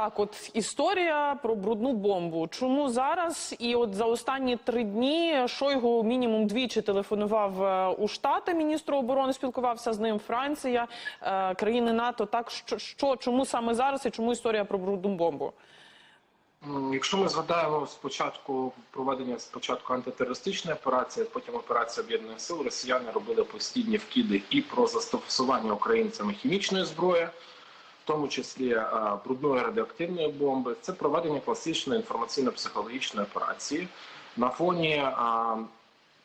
Так, от історія про брудну бомбу. Чому зараз? І от за останні три дні Шойгу мінімум двічі телефонував е, у Штати міністру оборони, спілкувався з ним. Франція, е, країни НАТО. Так що, що чому саме зараз і чому історія про брудну бомбу? Якщо ми згадаємо спочатку проведення спочатку антитерористичної операції, потім операції об'єднаних сил, росіяни робили постійні вкиди і про застосування українцями хімічної зброї, тому числі е, брудної радіоактивної бомби. Це проведення класичної інформаційно-психологічної операції на фоні е,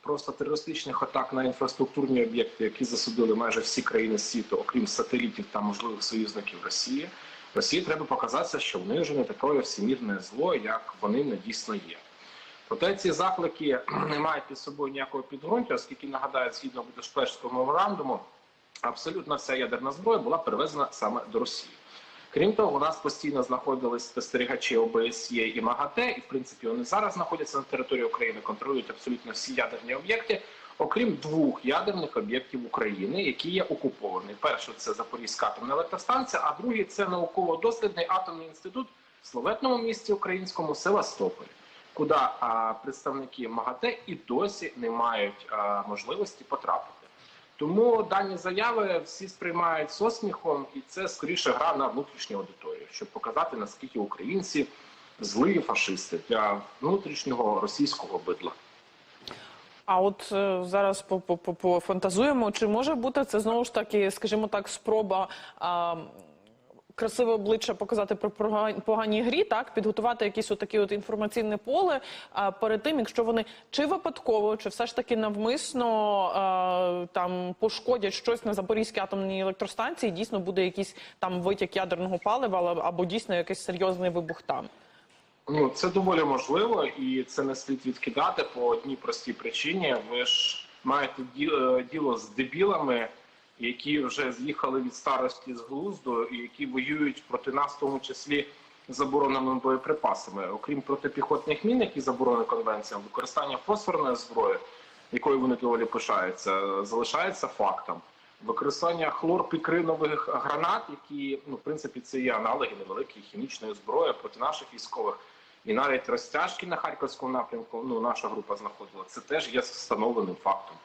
просто терористичних атак на інфраструктурні об'єкти, які засудили майже всі країни світу, окрім сателітів та можливих союзників Росії. Росії треба показатися, що вони вже не таке всемірне зло, як вони не дійсно є. Проте ці заклики не мають під собою ніякого підґрунтя, оскільки нагадаю, згідно Будапештського меморандуму, абсолютно вся ядерна зброя була перевезена саме до Росії. Крім того, у нас постійно знаходились спостерігачі ОБСЄ і МАГАТЕ, і в принципі вони зараз знаходяться на території України, контролюють абсолютно всі ядерні об'єкти, окрім двох ядерних об'єктів України, які є окуповані. Перший це Запорізька атомна електростанція, а другий це науково-дослідний атомний інститут в славетному місті українському Севастополі, куди представники МАГАТЕ і досі не мають а, можливості потрапити. Тому дані заяви всі сприймають з осміхом, і це скоріше гра на внутрішню аудиторію, щоб показати наскільки українці злі фашисти для внутрішнього російського бидла. А от е, зараз по- по- по- пофантазуємо, чи може бути це знову ж таки, скажімо так, спроба. А, Красиве обличчя показати проган- поганій грі, так підготувати якесь отаке от інформаційне поле а, перед тим, якщо вони чи випадково, чи все ж таки навмисно там пошкодять щось на Запорізькій атомній електростанції, дійсно буде якийсь там витік ядерного палива, або дійсно якийсь серйозний вибух там. Ну це доволі можливо, і це не слід відкидати по одній простій причині. Ви ж маєте е, діло з дебілами, які вже з'їхали від старості з глузду, і які воюють проти нас, в тому числі забороненими боєприпасами. Окрім протипіхотних мін, які заборонені конвенціям, використання фосфорної зброї, якою вони доволі пишаються, залишається фактом. Використання хлорпікринових гранат, які ну в принципі це є аналоги невеликої хімічної зброї проти наших військових, і навіть розтяжки на харківському напрямку. Ну наша група знаходила. Це теж є встановленим фактом.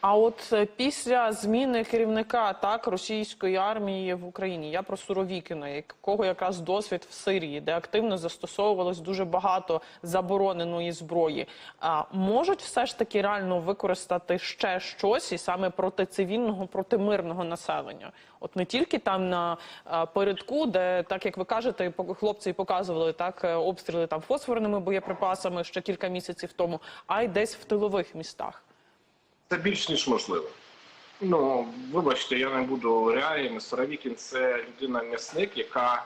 А от е, після зміни керівника так російської армії в Україні, я про Суровікіна, якого якраз досвід в Сирії, де активно застосовувалось дуже багато забороненої зброї, а можуть все ж таки реально використати ще щось і саме проти цивільного, проти мирного населення. От не тільки там на а, передку, де так як ви кажете, хлопці показували так е, обстріли там фосфорними боєприпасами ще кілька місяців тому, а й десь в тилових містах. Це більш ніж можливо. Ну, вибачте, я не буду реаліями. Суровікін це людина-м'ясник, яка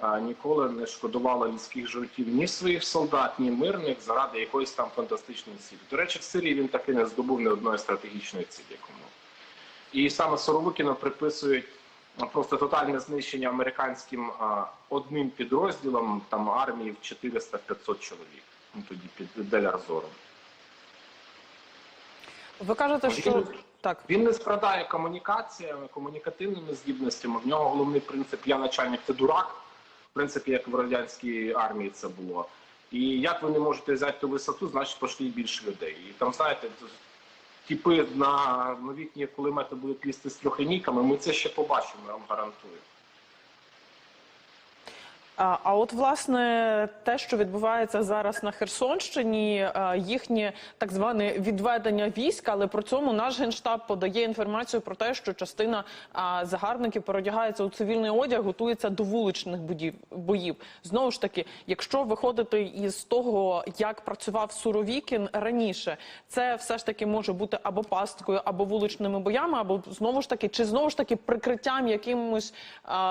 а, ніколи не шкодувала людських життів ні своїх солдат, ні мирних заради якоїсь там фантастичної цілі. До речі, в Сирії він таки не здобув ні одної стратегічної цілі, як. І саме Суровикіну приписують просто тотальне знищення американським а, одним підрозділом там армії в 400-500 чоловік. Ну тоді під Делярзором. Ви кажете, Він- що так. Він не страдає комунікаціями, комунікативними здібностями. В нього головний принцип я начальник, ти дурак. В принципі, як в радянській армії це було. І як ви не можете взяти ту висоту, значить пошліть більше людей. І там, знаєте, типи на новітні кулемети будуть лізти з трьохлінійками, ми це ще побачимо, я вам гарантую. А, от власне те, що відбувається зараз на Херсонщині, їхнє так зване відведення військ, але при цьому наш генштаб подає інформацію про те, що частина загарбників переодягається у цивільний одяг, готується до вуличних боїв. Знову ж таки, якщо виходити із того, як працював Суровікін раніше, це все ж таки може бути або пасткою, або вуличними боями, або знову ж таки, чи знову ж таки прикриттям якимось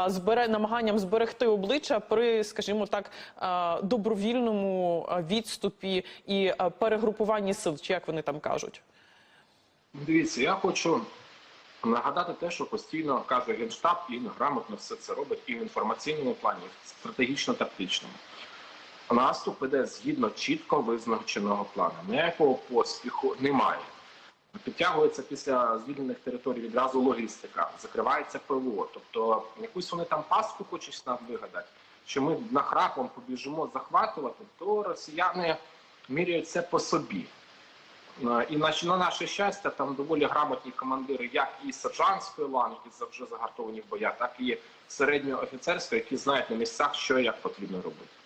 збере намаганням зберегти обличчя при, скажімо так, добровільному відступі і перегрупуванні сил, чи як вони там кажуть. Дивіться, я хочу нагадати те, що постійно каже Генштаб, і грамотно все це робить і в інформаційному плані, і в стратегічно-тактичному. Наступ іде згідно чітко визначеного плану. Ніякого поспіху немає. Підтягується після звільнених територій відразу логістика, закривається ПВО. Тобто якусь вони там паску хочуть нам вигадати, що ми нахрапом побіжимо захватувати, то росіяни міряють це по собі. Е, І на, на наше щастя, там доволі грамотні командири, як і сержантської ланки, які вже загартовані в боях, так і середньоофіцерської, які знають на місцях, що і як потрібно робити.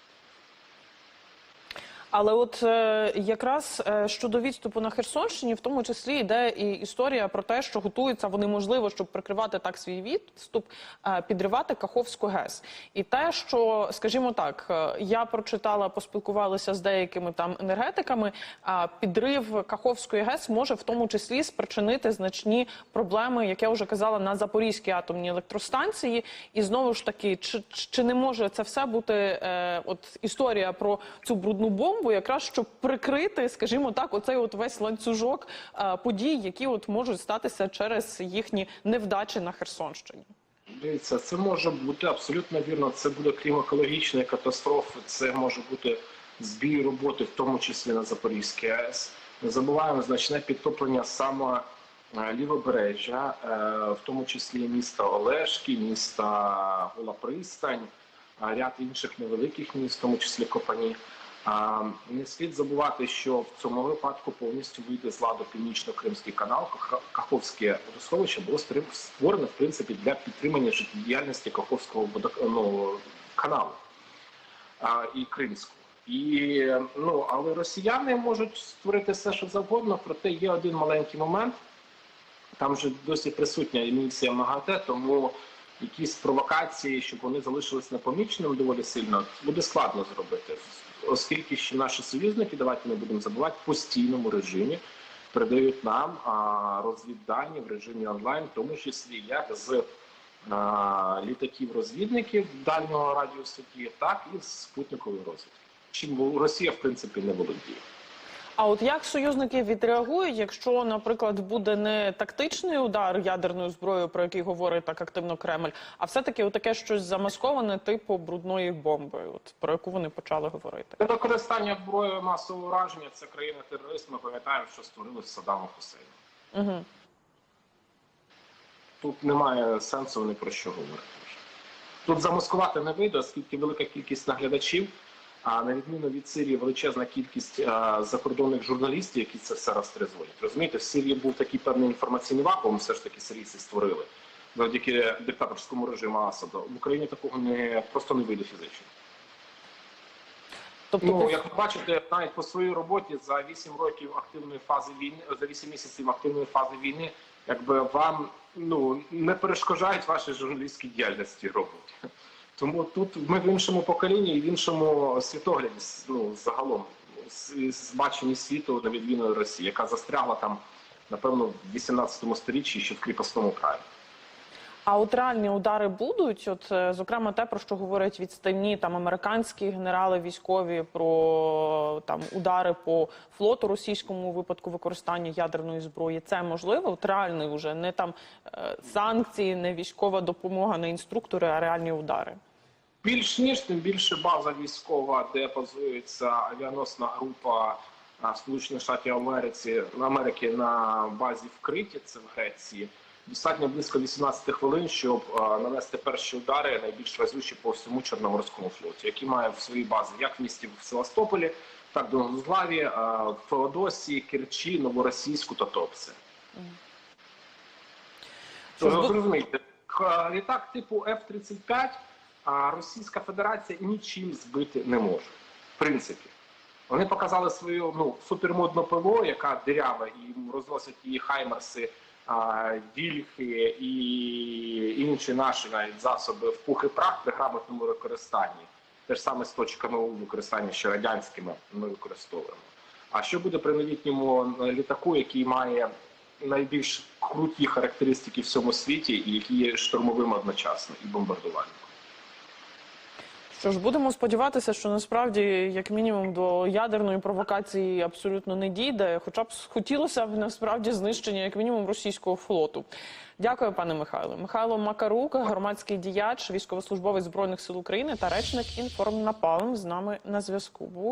Але от е, якраз е, щодо відступу на Херсонщині, в тому числі йде і історія про те, що готуються вони можливо, щоб прикривати так свій відступ, е, підривати Каховську ГЕС. І те, що, скажімо так, е, я прочитала, поспілкувалася з деякими там енергетиками. е, підрив Каховської ГЕС може в тому числі спричинити значні проблеми, як я вже казала, на Запорізькій атомній електростанції. І знову ж таки, чи, чи не може це все бути е, от історія про цю брудну бомбу, якраз щоб прикрити, скажімо так, оцей от весь ланцюжок е, подій, які от можуть статися через їхні невдачі на Херсонщині. Дивіться, це може бути абсолютно вірно. Це буде крім екологічної катастрофи, це може бути збій роботи, в тому числі на Запорізькій АЕС. Не забуваємо значне підтоплення саме е, лівобережжя, е, в тому числі міста Олешки, міста Гола Пристань, ряд інших невеликих міст, в тому числі Копані. Не слід забувати, що в цьому випадку повністю вийде з ладу північно-кримський канал. Каховське водосховище було створене в принципі для підтримання життєдіяльності Каховського ну, каналу і Кримського. І ну але росіяни можуть створити все, що завгодно. Проте є один маленький момент. Там вже досі присутня емісія МАГАТЕ, тому якісь провокації, щоб вони залишились непоміченими доволі сильно, буде складно зробити, оскільки ще наші союзники, давайте не будемо забувати, в постійному режимі передають нам розвіддані в режимі онлайн, в тому числі як з літаків-розвідників дальнього радіусу дії, так і з спутникової розвідки. Чим Росія в принципі не володіє. А от як союзники відреагують, якщо, наприклад, буде не тактичний удар ядерною зброєю, про який говорить так активно Кремль, а все-таки таке щось замасковане, типу брудної бомби, от про яку вони почали говорити? Це використання зброї масового ураження. Це країна-терорист. Ми пам'ятаємо, що створили Саддама Хусейна. Угу. Тут немає сенсу ні про що говорити. Тут замаскувати не вийде, оскільки велика кількість наглядачів, а на відміну від Сирії, величезна кількість а, закордонних журналістів, які це все розтрезвонять. Розумієте, в Сирії був такий певний інформаційний вакуум, все ж таки сирійці створили завдяки диктаторському режиму Асаду. В Україні такого не просто не вийде фізично. Тобто, Ну, як ви бачите, навіть по своїй роботі за 8 років активної фази війни, за 8 місяців активної фази війни, якби вам ну не перешкоджають вашій журналістській діяльності роботі. Тому тут ми в іншому поколінні і в іншому світогляді ну, загалом з, баченні світу на відміну Росії, яка застрягла там, напевно, в 18 сторіччі ще в кріпосному краї. А от реальні удари будуть. От е, зокрема, те про що говорять відстані там американські генерали військові про там удари по флоту російському у випадку використання ядерної зброї. Це можливо? От реальний уже не там е, санкції, не військова допомога, не інструктори, а реальні удари. Більш ніж тим більше база військова, де базується авіаносна група Сполучених Штатів Америці Америки на базі в Криті, це в Греції. Достатньо близько 18 хвилин, щоб нанести перші удари найбільш разючі по всьому Чорноморському флоті, який має в своїй базі як в місті в Севастополі, так до Югославії, в Феодосії, Керчі, Новоросійську та Топсе. Зрозумійте, літак типу F-35 а Російська Федерація нічим збити не може. В принципі, вони показали свою ну супермодну ПВО, яка дирява і розносить її хаймерси, а, вільхи і інші наші навіть засоби в пух і прах при грамотному використанні. Те ж саме з точками У використання, що радянськими ми використовуємо. А що буде при новітньому літаку, який має найбільш круті характеристики в всьому світі, і які є штурмовим одночасно і бомбардувальником? Що ж, будемо сподіватися, що насправді, як мінімум, до ядерної провокації абсолютно не дійде. Хоча б хотілося б насправді знищення, як мінімум, російського флоту. Дякую, пане Михайло. Михайло Макарук, громадський діяч, військовослужбовець збройних сил України та речник інформнапалм з нами на зв'язку. Був